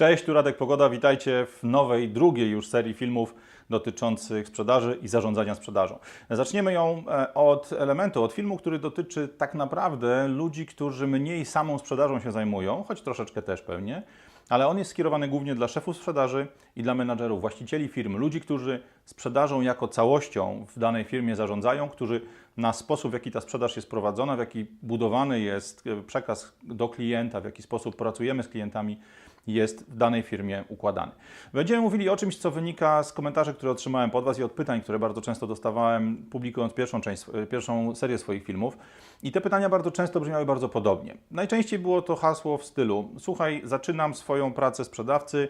Cześć, tu Radek Pogoda, witajcie w nowej, drugiej już serii filmów dotyczących sprzedaży i zarządzania sprzedażą. Zaczniemy ją e, od elementu, od filmu, który dotyczy tak naprawdę ludzi, którzy mniej samą sprzedażą się zajmują, choć troszeczkę też pewnie, ale on jest skierowany głównie dla szefów sprzedaży i dla menadżerów, właścicieli firm, ludzi, którzy sprzedażą jako całością w danej firmie zarządzają, którzy na sposób, w jaki ta sprzedaż jest prowadzona, w jaki budowany jest e, przekaz do klienta, w jaki sposób pracujemy z klientami, jest w danej firmie układany. Będziemy mówili o czymś, co wynika z komentarzy, które otrzymałem pod Was i od pytań, które bardzo często dostawałem, publikując pierwszą, część, e, pierwszą serię swoich filmów. I te pytania bardzo często brzmiały bardzo podobnie. Najczęściej było to hasło w stylu: Słuchaj, zaczynam swoją pracę sprzedawcy.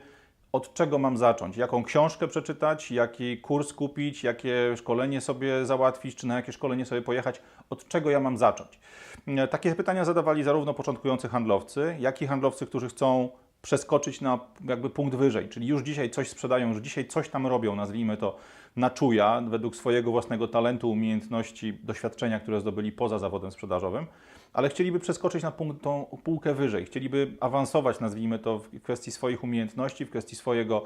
Od czego mam zacząć? Jaką książkę przeczytać? Jaki kurs kupić? Jakie szkolenie sobie załatwić? Czy na jakie szkolenie sobie pojechać? Od czego ja mam zacząć? E, Takie pytania zadawali zarówno początkujący handlowcy, jak i handlowcy, którzy chcą przeskoczyć na jakby punkt wyżej, czyli już dzisiaj coś sprzedają, już dzisiaj coś tam robią, nazwijmy to na czuja, według swojego własnego talentu, umiejętności, doświadczenia, które zdobyli poza zawodem sprzedażowym, ale chcieliby przeskoczyć na punkt, tą półkę wyżej, chcieliby awansować, nazwijmy to, w kwestii swoich umiejętności, w kwestii swojego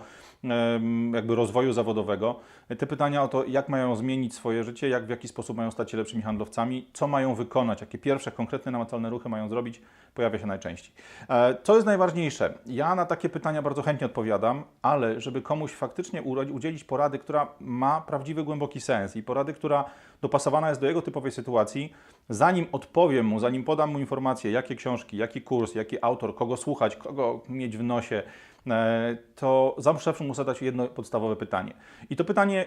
jakby rozwoju zawodowego. Te pytania o to, jak mają zmienić swoje życie, jak w jaki sposób mają stać się lepszymi handlowcami, co mają wykonać, jakie pierwsze konkretne, namacalne ruchy mają zrobić, pojawia się najczęściej. E, Co jest najważniejsze? Ja na takie pytania bardzo chętnie odpowiadam, ale żeby komuś faktycznie udzielić porady, która ma prawdziwy, głęboki sens i porady, która dopasowana jest do jego typowej sytuacji, zanim odpowiem mu, zanim podam mu informację, jakie książki, jaki kurs, jaki autor, kogo słuchać, kogo mieć w nosie, e, to zawsze mu zadać jedno podstawowe pytanie. I to pytanie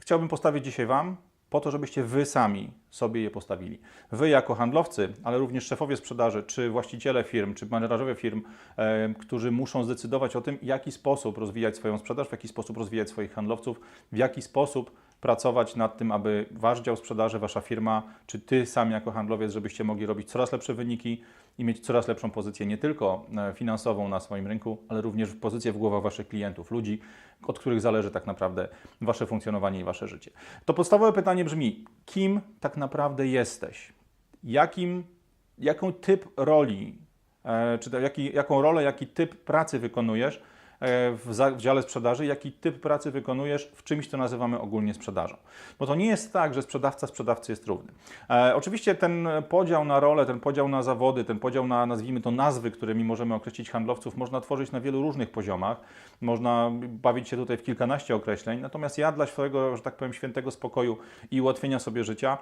chciałbym postawić dzisiaj Wam, po to, żebyście Wy sami sobie je postawili. Wy jako handlowcy, ale również szefowie sprzedaży, czy właściciele firm, czy menedżerowie firm, e, którzy muszą zdecydować o tym, w jaki sposób rozwijać swoją sprzedaż, w jaki sposób rozwijać swoich handlowców, w jaki sposób pracować nad tym, aby Wasz dział sprzedaży, Wasza firma, czy Ty sami jako handlowiec, żebyście mogli robić coraz lepsze wyniki i mieć coraz lepszą pozycję, nie tylko e, finansową na swoim rynku, ale również pozycję w głowach Waszych klientów, ludzi, od których zależy tak naprawdę Wasze funkcjonowanie i Wasze życie. To podstawowe pytanie brzmi, kim tak naprawdę jesteś? Jakim, jaką typ roli, e, czy jaki, jaką rolę, jaki typ pracy wykonujesz w, za, w dziale sprzedaży, jaki typ pracy wykonujesz w czymś, co nazywamy ogólnie sprzedażą. Bo to nie jest tak, że sprzedawca sprzedawcy jest równy. E, oczywiście ten podział na role, ten podział na zawody, ten podział na, nazwijmy to, nazwy, którymi możemy określić handlowców, można tworzyć na wielu różnych poziomach. Można bawić się tutaj w kilkanaście określeń. Natomiast ja dla swojego, że tak powiem, świętego spokoju i ułatwienia sobie życia,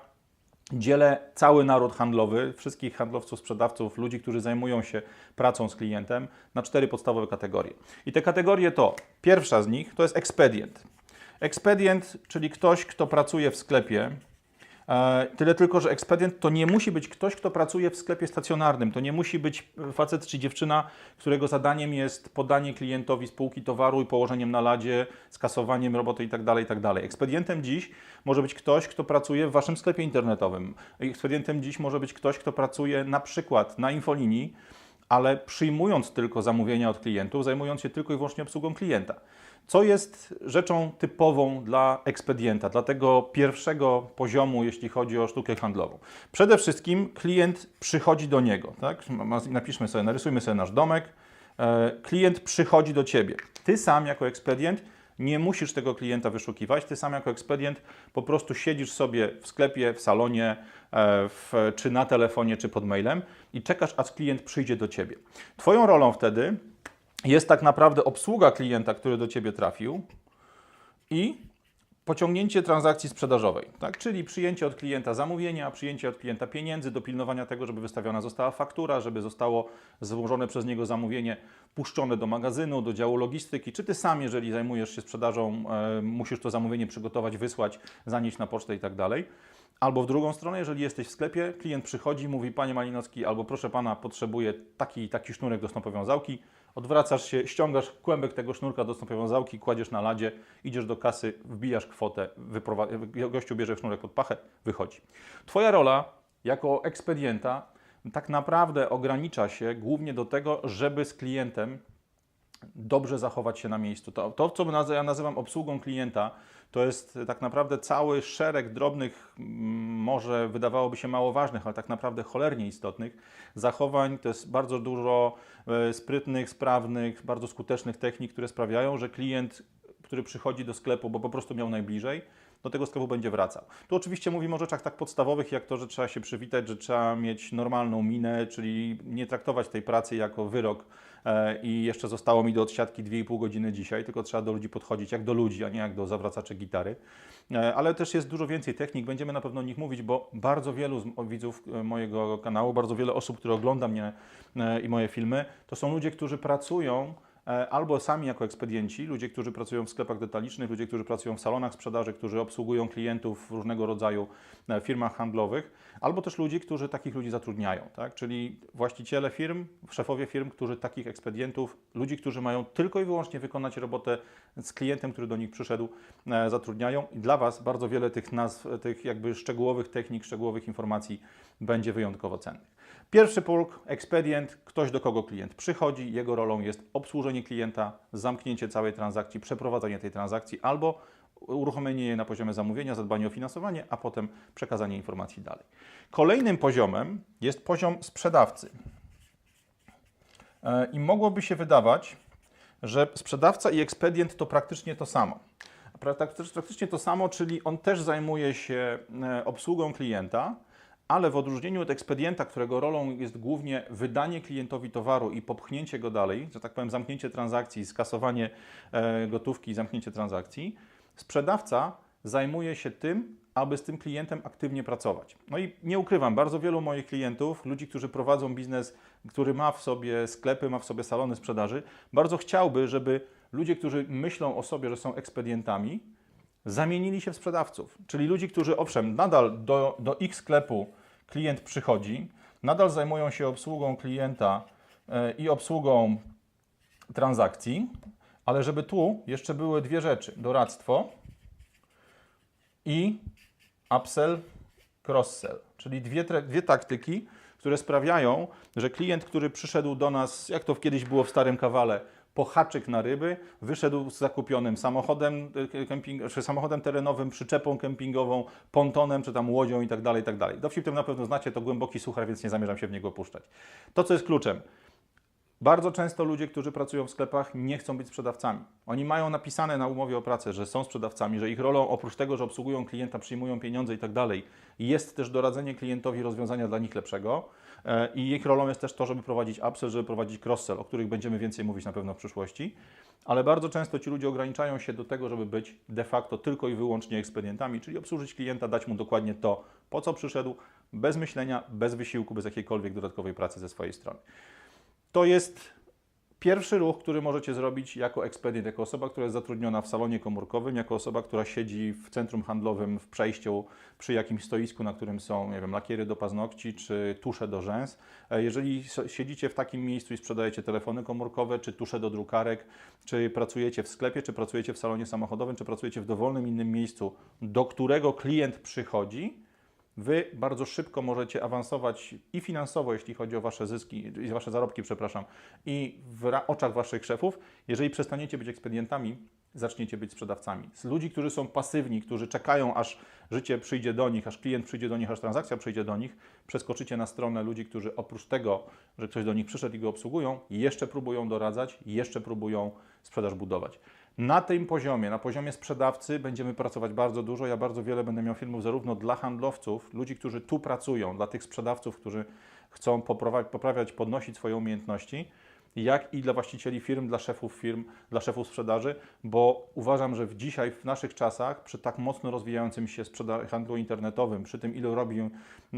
dzielę cały naród handlowy, wszystkich handlowców, sprzedawców, ludzi, którzy zajmują się pracą z klientem, na cztery podstawowe kategorie. I te kategorie to, pierwsza z nich to jest ekspedient. Ekspedient, czyli ktoś, kto pracuje w sklepie. E, Tyle tylko, że ekspedient to nie musi być ktoś, kto pracuje w sklepie stacjonarnym. To nie musi być facet czy dziewczyna, którego zadaniem jest podanie klientowi spółki towaru i położeniem na ladzie, skasowaniem roboty itd. itd. Ekspedientem dziś może być ktoś, kto pracuje w waszym sklepie internetowym. Ekspedientem dziś może być ktoś, kto pracuje na przykład na infolinii, ale przyjmując tylko zamówienia od klientów, zajmując się tylko i wyłącznie obsługą klienta. Co jest rzeczą typową dla ekspedienta, dla tego pierwszego poziomu, jeśli chodzi o sztukę handlową? Przede wszystkim klient przychodzi do niego. Tak? Napiszmy sobie, narysujmy sobie nasz domek. E, Klient przychodzi do ciebie. Ty sam, jako ekspedient, nie musisz tego klienta wyszukiwać. Ty sam, jako ekspedient, po prostu siedzisz sobie w sklepie, w salonie, e, w, czy na telefonie, czy pod mailem i czekasz, aż klient przyjdzie do ciebie. Twoją rolą wtedy jest tak naprawdę obsługa klienta, który do Ciebie trafił i pociągnięcie transakcji sprzedażowej, tak? czyli przyjęcie od klienta zamówienia, przyjęcie od klienta pieniędzy, dopilnowania tego, żeby wystawiona została faktura, żeby zostało złożone przez niego zamówienie puszczone do magazynu, do działu logistyki, czy Ty sam, jeżeli zajmujesz się sprzedażą, e, musisz to zamówienie przygotować, wysłać, zanieść na pocztę i tak dalej. Albo w drugą stronę, jeżeli jesteś w sklepie, klient przychodzi, mówi Panie Malinowski, albo proszę Pana, potrzebuję taki taki sznurek do snopowiązałki, odwracasz się, ściągasz kłębek tego sznurka do snopowiązałki, kładziesz na ladzie, idziesz do kasy, wbijasz kwotę, gościu bierze sznurek pod pachę, wychodzi. Twoja rola jako ekspedienta tak naprawdę ogranicza się głównie do tego, żeby z klientem dobrze zachować się na miejscu. To, to co ja nazywam obsługą klienta, to jest tak naprawdę cały szereg drobnych, mm, może wydawałoby się mało ważnych, ale tak naprawdę cholernie istotnych zachowań. To jest bardzo dużo e, sprytnych, sprawnych, bardzo skutecznych technik, które sprawiają, że klient, który przychodzi do sklepu, bo po prostu miał najbliżej, do tego sklepu będzie wracał. Tu oczywiście mówimy o rzeczach tak podstawowych, jak to, że trzeba się przywitać, że trzeba mieć normalną minę, czyli nie traktować tej pracy jako wyrok e, i jeszcze zostało mi do odsiadki 2,5 godziny dzisiaj, tylko trzeba do ludzi podchodzić jak do ludzi, a nie jak do zawracaczy gitary. E, Ale też jest dużo więcej technik, będziemy na pewno o nich mówić, bo bardzo wielu z widzów e, mojego kanału, bardzo wiele osób, które ogląda mnie i moje filmy, to są ludzie, którzy pracują albo sami jako ekspedienci, ludzie, którzy pracują w sklepach detalicznych, ludzie, którzy pracują w salonach sprzedaży, którzy obsługują klientów w różnego rodzaju e, firmach handlowych, albo też ludzi, którzy takich ludzi zatrudniają, tak? czyli właściciele firm, szefowie firm, którzy takich ekspedientów, ludzi, którzy mają tylko i wyłącznie wykonać robotę z klientem, który do nich przyszedł, e, zatrudniają i dla Was bardzo wiele tych nazw, tych jakby szczegółowych technik, szczegółowych informacji będzie wyjątkowo cennych. Pierwszy punkt, ekspedient, ktoś do kogo klient przychodzi, jego rolą jest obsłużenie klienta, zamknięcie całej transakcji, przeprowadzenie tej transakcji albo uruchomienie jej na poziomie zamówienia, zadbanie o finansowanie, a potem przekazanie informacji dalej. Kolejnym poziomem jest poziom sprzedawcy. E, I mogłoby się wydawać, że sprzedawca i ekspedient to praktycznie to samo. Tak- Praktycznie to samo, czyli on też zajmuje się e, obsługą klienta, ale w odróżnieniu od ekspedienta, którego rolą jest głównie wydanie klientowi towaru i popchnięcie go dalej, że tak powiem, zamknięcie transakcji, skasowanie e, gotówki i zamknięcie transakcji, sprzedawca zajmuje się tym, aby z tym klientem aktywnie pracować. No i nie ukrywam, bardzo wielu moich klientów, ludzi, którzy prowadzą biznes, który ma w sobie sklepy, ma w sobie salony sprzedaży, bardzo chciałby, żeby ludzie, którzy myślą o sobie, że są ekspedientami, zamienili się w sprzedawców. Czyli ludzi, którzy owszem, nadal do, do ich sklepu klient przychodzi, nadal zajmują się obsługą klienta e, i obsługą transakcji, ale żeby tu jeszcze były dwie rzeczy: doradztwo i upsell, cross-sell, czyli dwie, dwie taktyki, które sprawiają, że klient, który przyszedł do nas, jak to kiedyś było w starym kawale, po haczyk na ryby, wyszedł z zakupionym samochodem, e, kemping, czy samochodem terenowym, przyczepą kempingową, pontonem, czy tam łodzią i tak dalej, i tak. Dowcip ten na pewno znacie, to głęboki suchar, więc nie zamierzam się w niego puszczać. To, co jest kluczem, bardzo często ludzie, którzy pracują w sklepach, nie chcą być sprzedawcami. Oni mają napisane na umowie o pracę, że są sprzedawcami, że ich rolą, oprócz tego, że obsługują klienta, przyjmują pieniądze i tak dalej, jest też doradzenie klientowi rozwiązania dla nich lepszego. E, I ich rolą jest też to, żeby prowadzić upsell, żeby prowadzić cross-sell, o których będziemy więcej mówić na pewno w przyszłości. Ale bardzo często ci ludzie ograniczają się do tego, żeby być de facto tylko i wyłącznie ekspedientami, czyli obsłużyć klienta, dać mu dokładnie to, po co przyszedł, bez myślenia, bez wysiłku, bez jakiejkolwiek dodatkowej pracy ze swojej strony. To jest pierwszy ruch, który możecie zrobić jako ekspedient, jako osoba, która jest zatrudniona w salonie komórkowym, jako osoba, która siedzi w centrum handlowym w przejściu przy jakimś stoisku, na którym są, nie wiem, lakiery do paznokci czy tusze do rzęs. E, Jeżeli siedzicie w takim miejscu i sprzedajecie telefony komórkowe, czy tusze do drukarek, czy pracujecie w sklepie, czy pracujecie w salonie samochodowym, czy pracujecie w dowolnym innym miejscu, do którego klient przychodzi, Wy bardzo szybko możecie awansować i finansowo, jeśli chodzi o Wasze zyski, Wasze zarobki, przepraszam, i w oczach Waszych szefów, jeżeli przestaniecie być ekspedientami, zaczniecie być sprzedawcami. Z ludzi, którzy są pasywni, którzy czekają, aż życie przyjdzie do nich, aż klient przyjdzie do nich, aż transakcja przyjdzie do nich, przeskoczycie na stronę ludzi, którzy oprócz tego, że ktoś do nich przyszedł i go obsługują, jeszcze próbują doradzać, jeszcze próbują sprzedaż budować. Na tym poziomie, na poziomie sprzedawcy będziemy pracować bardzo dużo. Ja bardzo wiele będę miał filmów zarówno dla handlowców, ludzi, którzy tu pracują, dla tych sprzedawców, którzy chcą poprawiać, podnosić swoje umiejętności, jak i dla właścicieli firm, dla szefów firm, dla szefów sprzedaży, bo uważam, że w dzisiaj, w naszych czasach, przy tak mocno rozwijającym się handlu internetowym, przy tym ilu robi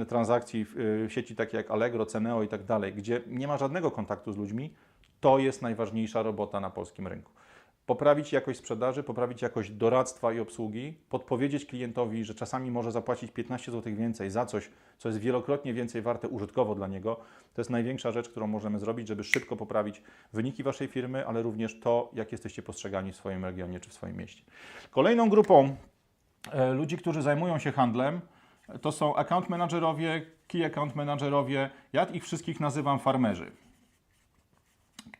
transakcji w y, sieci takie jak Allegro, Ceneo i tak dalej, gdzie nie ma żadnego kontaktu z ludźmi, to jest najważniejsza robota na polskim rynku poprawić jakość sprzedaży, poprawić jakość doradztwa i obsługi, podpowiedzieć klientowi, że czasami może zapłacić 15 zł więcej za coś, co jest wielokrotnie więcej warte użytkowo dla niego. To jest największa rzecz, którą możemy zrobić, żeby szybko poprawić wyniki Waszej firmy, ale również to, jak jesteście postrzegani w swoim regionie czy w swoim mieście. Kolejną grupą e, ludzi, którzy zajmują się handlem, to są account managerowie, key account managerowie, ja ich wszystkich nazywam farmerzy.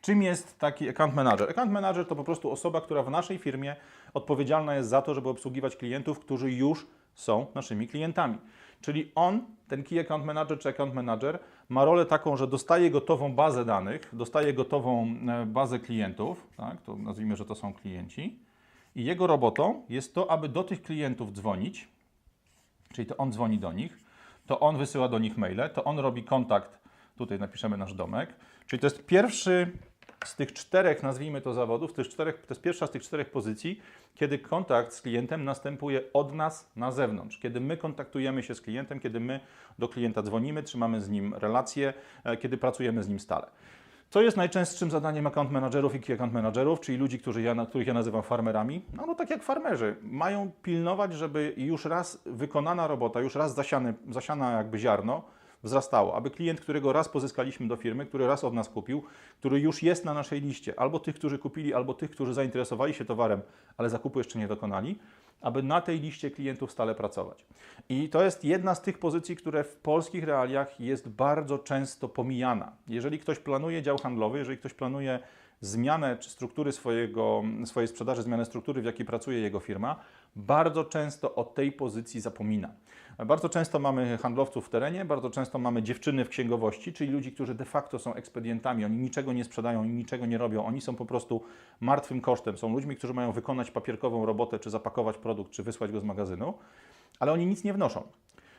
Czym jest taki account manager? Account manager to po prostu osoba, która w naszej firmie odpowiedzialna jest za to, żeby obsługiwać klientów, którzy już są naszymi klientami. Czyli on, ten key account manager czy account manager, ma rolę taką, że dostaje gotową bazę danych, dostaje gotową e, bazę klientów, tak, to nazwijmy, że to są klienci, i jego robotą jest to, aby do tych klientów dzwonić, czyli to on dzwoni do nich, to on wysyła do nich maile, to on robi kontakt, tutaj napiszemy nasz domek, czyli to jest pierwszy z tych czterech, nazwijmy to zawodów, tych czterech, to jest pierwsza z tych czterech pozycji, kiedy kontakt z klientem następuje od nas na zewnątrz. Kiedy my kontaktujemy się z klientem, kiedy my do klienta dzwonimy, trzymamy z nim relacje, e, kiedy pracujemy z nim stale. Co jest najczęstszym zadaniem account managerów i key account managerów, czyli ludzi, którzy ja, których ja nazywam farmerami? No, no tak jak farmerzy. Mają pilnować, żeby już raz wykonana robota, już raz zasiany, zasiana jakby ziarno, wzrastało, aby klient, którego raz pozyskaliśmy do firmy, który raz od nas kupił, który już jest na naszej liście, albo tych, którzy kupili, albo tych, którzy zainteresowali się towarem, ale zakupu jeszcze nie dokonali, aby na tej liście klientów stale pracować. I to jest jedna z tych pozycji, które w polskich realiach jest bardzo często pomijana. Jeżeli ktoś planuje dział handlowy, jeżeli ktoś planuje zmianę czy struktury swojego, swojej sprzedaży, zmianę struktury, w jakiej pracuje jego firma, bardzo często o tej pozycji zapomina. Bardzo często mamy handlowców w terenie, bardzo często mamy dziewczyny w księgowości, czyli ludzi, którzy de facto są ekspedientami, oni niczego nie sprzedają, oni niczego nie robią, oni są po prostu martwym kosztem. Są ludźmi, którzy mają wykonać papierkową robotę, czy zapakować produkt, czy wysłać go z magazynu, ale oni nic nie wnoszą.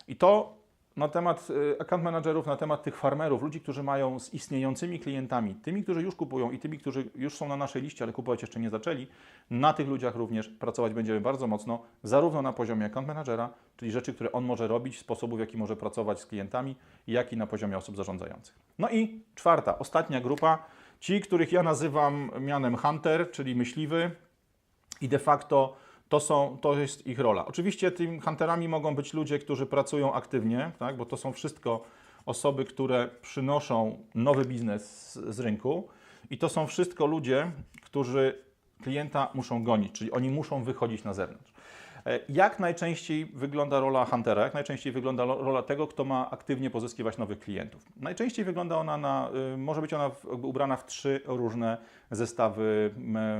I to na temat y, account managerów, na temat tych farmerów, ludzi, którzy mają z istniejącymi klientami, tymi, którzy już kupują i tymi, którzy już są na naszej liście, ale kupować jeszcze nie zaczęli, na tych ludziach również pracować będziemy bardzo mocno, zarówno na poziomie account managera, czyli rzeczy, które on może robić, sposobów, w jaki może pracować z klientami, jak i na poziomie osób zarządzających. No i czwarta, ostatnia grupa, ci, których ja nazywam mianem hunter, czyli myśliwy i de facto to, są, to jest ich rola. Oczywiście tymi hunterami mogą być ludzie, którzy pracują aktywnie, tak, bo to są wszystko osoby, które przynoszą nowy biznes z, z rynku i to są wszystko ludzie, którzy klienta muszą gonić, czyli oni muszą wychodzić na zewnątrz. E, Jak najczęściej wygląda rola huntera? Jak najczęściej wygląda rola tego, kto ma aktywnie pozyskiwać nowych klientów? Najczęściej wygląda ona na, y, może być ona ubrana w trzy różne zestawy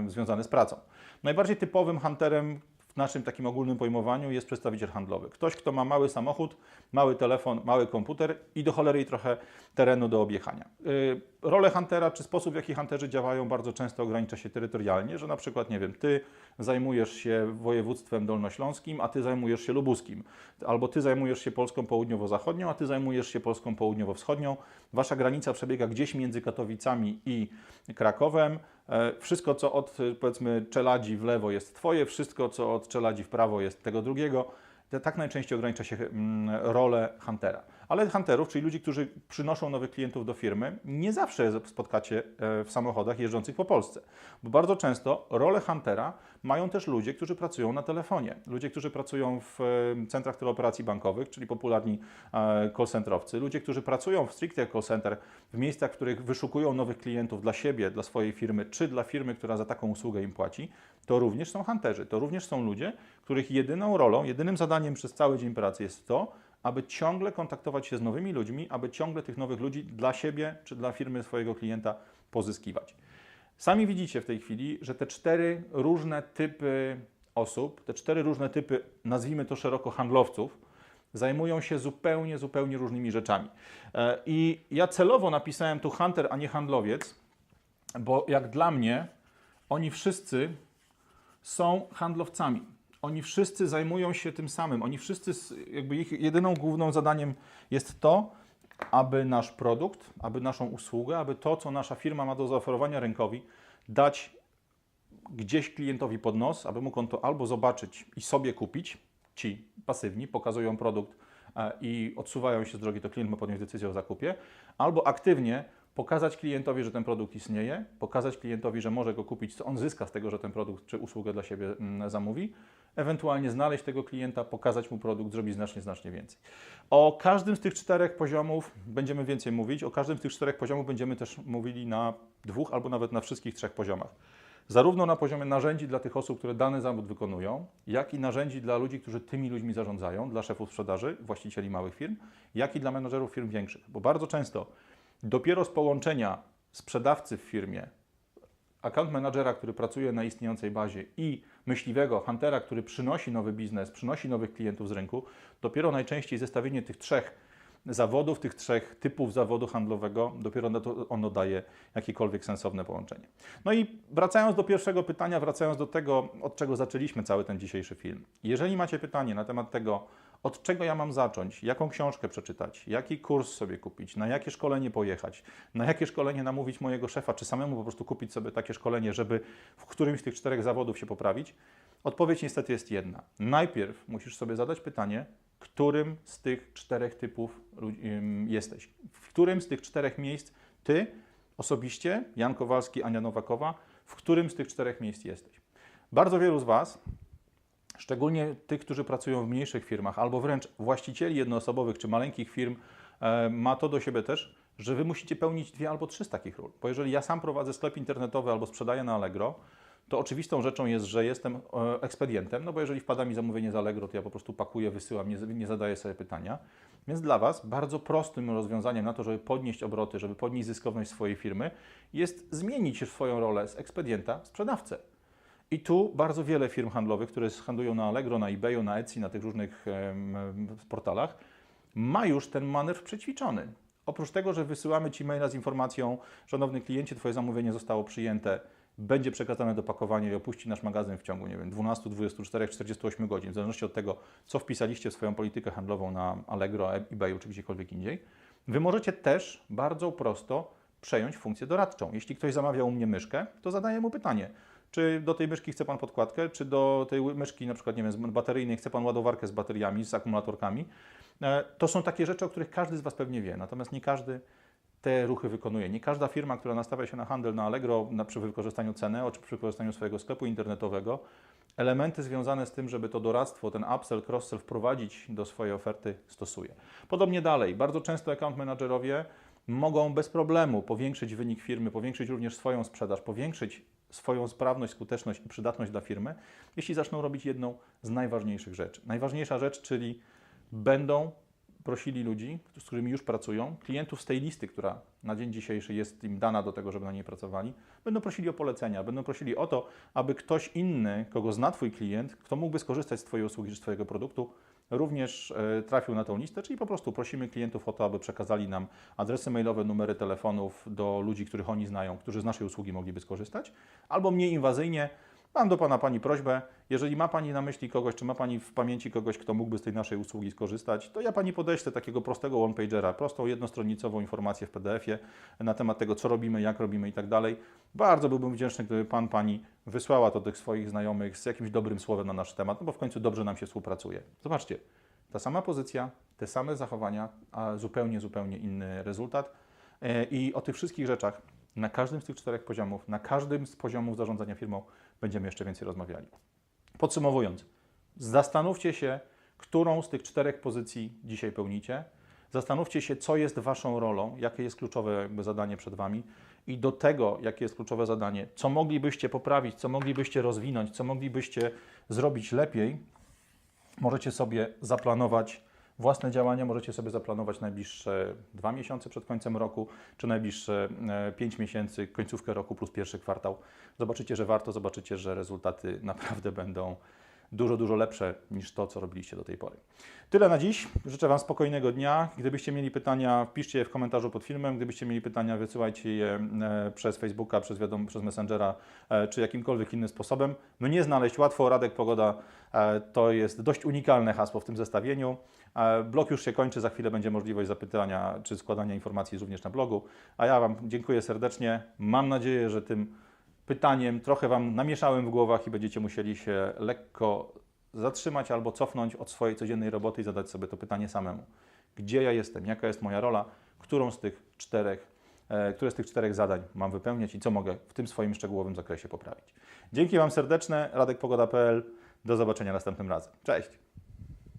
związane z pracą. Najbardziej typowym hunterem w naszym takim ogólnym pojmowaniu jest przedstawiciel handlowy. Ktoś, kto ma mały samochód, mały telefon, mały komputer i do cholery i trochę terenu do objechania. Yy, rolę huntera, czy sposób, w jaki hunterzy działają, bardzo często ogranicza się terytorialnie, że na przykład, nie wiem, ty zajmujesz się województwem dolnośląskim, a ty zajmujesz się lubuskim. Albo ty zajmujesz się Polską południowo-zachodnią, a ty zajmujesz się Polską południowo-wschodnią. Wasza granica przebiega gdzieś między Katowicami i Krakowem. E, Wszystko, co od e, powiedzmy Czeladzi w lewo jest Twoje, wszystko, co od Czeladzi w prawo jest tego drugiego. Tak najczęściej ogranicza się mm, rolę huntera. Ale hunterów, czyli ludzi, którzy przynoszą nowych klientów do firmy, nie zawsze spotkacie e, w samochodach jeżdżących po Polsce. Bo bardzo często rolę huntera mają też ludzie, którzy pracują na telefonie. Ludzie, którzy pracują w e, centrach teleoperacji bankowych, czyli popularni e, call centrowcy. Ludzie, którzy pracują w stricte call center, w miejscach, w których wyszukują nowych klientów dla siebie, dla swojej firmy, czy dla firmy, która za taką usługę im płaci, to również są hunterzy. To również są ludzie, których jedyną rolą, jedynym zadaniem przez cały dzień pracy jest to, aby ciągle kontaktować się z nowymi ludźmi, aby ciągle tych nowych ludzi dla siebie czy dla firmy swojego klienta pozyskiwać. Sami widzicie w tej chwili, że te cztery różne typy osób, te cztery różne typy, nazwijmy to szeroko handlowców, zajmują się zupełnie, zupełnie różnymi rzeczami. E, I ja celowo napisałem tu hunter, a nie handlowiec, bo jak dla mnie oni wszyscy są handlowcami. Oni wszyscy zajmują się tym samym. Oni wszyscy, jakby ich jedyną główną zadaniem jest to, aby nasz produkt, aby naszą usługę, aby to, co nasza firma ma do zaoferowania rynkowi, dać gdzieś klientowi pod nos, aby mógł on to albo zobaczyć i sobie kupić, ci pasywni pokazują produkt e, i odsuwają się z drogi, to klient ma podjąć decyzję o zakupie, albo aktywnie pokazać klientowi, że ten produkt istnieje, pokazać klientowi, że może go kupić, co on zyska z tego, że ten produkt czy usługę dla siebie mm, zamówi, ewentualnie znaleźć tego klienta, pokazać mu produkt, zrobić znacznie, znacznie więcej. O każdym z tych czterech poziomów będziemy więcej mówić, o każdym z tych czterech poziomów będziemy też mówili na dwóch albo nawet na wszystkich trzech poziomach zarówno na poziomie narzędzi dla tych osób, które dany zawód wykonują, jak i narzędzi dla ludzi, którzy tymi ludźmi zarządzają, dla szefów sprzedaży, właścicieli małych firm, jak i dla menedżerów firm większych. Bo bardzo często dopiero z połączenia sprzedawcy w firmie, account managera, który pracuje na istniejącej bazie i myśliwego, huntera, który przynosi nowy biznes, przynosi nowych klientów z rynku, dopiero najczęściej zestawienie tych trzech zawodów, tych trzech typów zawodu handlowego, dopiero ono daje jakiekolwiek sensowne połączenie. No i wracając do pierwszego pytania, wracając do tego, od czego zaczęliśmy cały ten dzisiejszy film. Jeżeli macie pytanie na temat tego, od czego ja mam zacząć, jaką książkę przeczytać, jaki kurs sobie kupić, na jakie szkolenie pojechać, na jakie szkolenie namówić mojego szefa, czy samemu po prostu kupić sobie takie szkolenie, żeby w którymś z tych czterech zawodów się poprawić, odpowiedź niestety jest jedna. Najpierw musisz sobie zadać pytanie, którym z tych czterech typów jesteś. W którym z tych czterech miejsc ty osobiście, Jan Kowalski, Ania Nowakowa, w którym z tych czterech miejsc jesteś. Bardzo wielu z Was, szczególnie tych, którzy pracują w mniejszych firmach, albo wręcz właścicieli jednoosobowych czy maleńkich firm, e, ma to do siebie też, że Wy musicie pełnić dwie albo trzy z takich ról. Bo jeżeli ja sam prowadzę sklep internetowy albo sprzedaję na Allegro, to oczywistą rzeczą jest, że jestem e, ekspedientem, no bo jeżeli wpada mi zamówienie z Allegro, to ja po prostu pakuję, wysyłam, nie, nie zadaję sobie pytania. Więc dla Was bardzo prostym rozwiązaniem na to, żeby podnieść obroty, żeby podnieść zyskowność swojej firmy, jest zmienić swoją rolę z ekspedienta w sprzedawcę. I tu bardzo wiele firm handlowych, które handlują na Allegro, na eBayu, na Etsy, na tych różnych portalach, ma już ten manewr przećwiczony. Oprócz tego, że wysyłamy Ci maila z informacją, szanowny kliencie, Twoje zamówienie zostało przyjęte, będzie przekazane do pakowania i opuści nasz magazyn w ciągu, nie wiem, 12, 24, 48 godzin, w zależności od tego, co wpisaliście w swoją politykę handlową na Allegro, eBayu czy gdziekolwiek indziej. Wy możecie też bardzo prosto przejąć funkcję doradczą. Jeśli ktoś zamawia u mnie myszkę, to zadaję mu pytanie, czy do tej myszki chce Pan podkładkę, czy do tej myszki na przykład, nie wiem, bateryjnej chce Pan ładowarkę z bateriami, z akumulatorkami. E, to są takie rzeczy, o których każdy z Was pewnie wie, natomiast nie każdy te ruchy wykonuje. Nie każda firma, która nastawia się na handel na Allegro na, przy wykorzystaniu ceny, czy przy wykorzystaniu swojego sklepu internetowego, elementy związane z tym, żeby to doradztwo, ten upsell, cross-sell wprowadzić do swojej oferty stosuje. Podobnie dalej, bardzo często account managerowie mogą bez problemu powiększyć wynik firmy, powiększyć również swoją sprzedaż, powiększyć swoją sprawność, skuteczność i przydatność dla firmy, jeśli zaczną robić jedną z najważniejszych rzeczy. Najważniejsza rzecz, czyli będą prosili ludzi, z którymi już pracują, klientów z tej listy, która na dzień dzisiejszy jest im dana do tego, żeby na niej pracowali, będą prosili o polecenia, będą prosili o to, aby ktoś inny, kogo zna Twój klient, kto mógłby skorzystać z Twojej usługi czy Twojego produktu, również e, trafił na tą listę, czyli po prostu prosimy klientów o to, aby przekazali nam adresy mailowe, numery telefonów do ludzi, których oni znają, którzy z naszej usługi mogliby skorzystać, albo mniej inwazyjnie Mam do Pana Pani prośbę, jeżeli ma Pani na myśli kogoś, czy ma Pani w pamięci kogoś, kto mógłby z tej naszej usługi skorzystać, to ja Pani podeślę takiego prostego one-pagera, prostą jednostronicową informację w PDF-ie na temat tego, co robimy, jak robimy i tak dalej. Bardzo byłbym wdzięczny, gdyby Pan Pani wysłała to tych swoich znajomych z jakimś dobrym słowem na nasz temat, no bo w końcu dobrze nam się współpracuje. Zobaczcie, ta sama pozycja, te same zachowania, a zupełnie, zupełnie inny rezultat. E, I o tych wszystkich rzeczach na każdym z tych czterech poziomów, na każdym z poziomów zarządzania firmą będziemy jeszcze więcej rozmawiali. Podsumowując, zastanówcie się, którą z tych czterech pozycji dzisiaj pełnicie. Zastanówcie się, co jest Waszą rolą, jakie jest kluczowe zadanie przed Wami i do tego, jakie jest kluczowe zadanie, co moglibyście poprawić, co moglibyście rozwinąć, co moglibyście zrobić lepiej, możecie sobie zaplanować Własne działania możecie sobie zaplanować najbliższe dwa miesiące przed końcem roku, czy najbliższe e, pięć miesięcy, końcówkę roku plus pierwszy kwartał. Zobaczycie, że warto, zobaczycie, że rezultaty naprawdę będą dużo, dużo lepsze niż to, co robiliście do tej pory. Tyle na dziś. Życzę Wam spokojnego dnia. Gdybyście mieli pytania, piszcie je w komentarzu pod filmem. Gdybyście mieli pytania, wysyłajcie je e, przez Facebooka, przez, wiadom, przez Messengera, e, czy jakimkolwiek innym sposobem. Mnie znaleźć łatwo, Radek Pogoda to jest dość unikalne hasło w tym zestawieniu. Blog już się kończy, za chwilę będzie możliwość zapytania czy składania informacji również na blogu. A ja Wam dziękuję serdecznie. Mam nadzieję, że tym pytaniem trochę Wam namieszałem w głowach i będziecie musieli się lekko zatrzymać albo cofnąć od swojej codziennej roboty i zadać sobie to pytanie samemu. Gdzie ja jestem? Jaka jest moja rola? Którą z tych czterech, e, które z tych czterech zadań mam wypełniać i co mogę w tym swoim szczegółowym zakresie poprawić? Dzięki Wam serdeczne. Radek Pogoda.pl. Do zobaczenia następnym razem. Cześć!